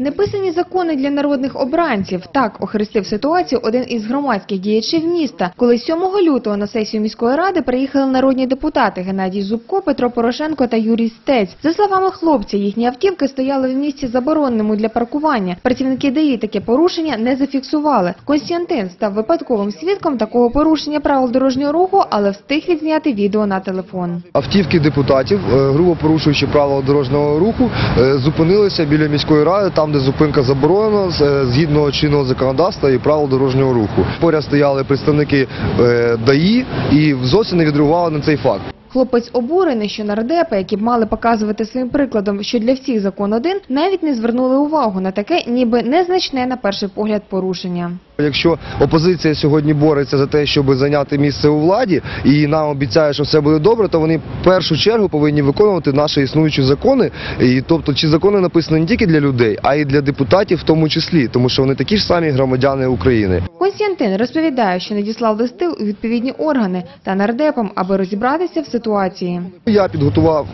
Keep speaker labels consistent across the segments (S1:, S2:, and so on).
S1: Неписані закони для народних обранців. Так охрестив ситуацію один із громадських діячів міста, коли 7 лютого на сесію міської ради приїхали народні депутати Геннадій Зубко, Петро Порошенко та Юрій Стець. За словами хлопця, їхні автівки стояли в місці забороненому для паркування. Працівники ДАІ таке порушення не зафіксували. Константин став випадковим свідком такого порушення правил дорожнього руху, але встиг відзняти відео на телефон.
S2: Автівки депутатів, е, грубо порушуючи правила дорожнього руху, е, зупинилися біля міської ради, там, де зупинка заборонена, е, згідно чинного законодавства і правил дорожнього руху. Поряд стояли представники е, ДАІ і зовсім не відреагували на цей факт.
S1: Хлопець обурений, що нардепи, які б мали показувати своїм прикладом, що для всіх закон один, навіть не звернули увагу на таке, ніби незначне на перший погляд порушення.
S2: Якщо опозиція сьогодні бореться за те, щоб зайняти місце у владі, і нам обіцяє, що все буде добре, то вони в першу чергу повинні виконувати наші існуючі закони. І тобто, ці закони написані не тільки для людей, а й для депутатів, в тому числі, тому що вони такі ж самі громадяни України.
S1: Константин розповідає, що надіслав листи у відповідні органи та нардепам, аби розібратися в ситуації.
S2: Я підготував.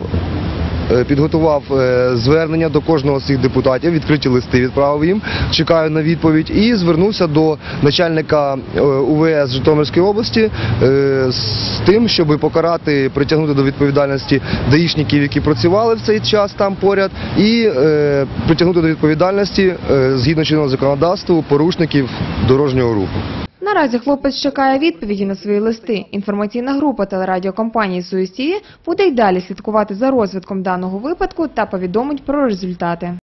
S2: Е, Підготував е, звернення до кожного з цих депутатів, відкриті листи відправив їм, чекаю на відповідь і звернувся до начальника е, УВС Житомирської області з тим, щоб покарати, притягнути до відповідальності даїшників, які працювали в цей час там поряд, і притягнути до відповідальності згідно чинного законодавства порушників дорожнього руху.
S1: Наразі хлопець чекає відповіді на свої листи. Інформаційна група телерадіокомпанії «Суїстії» ТІВІ» буде й далі слідкувати за розвитком даного випадку та повідомить про результати.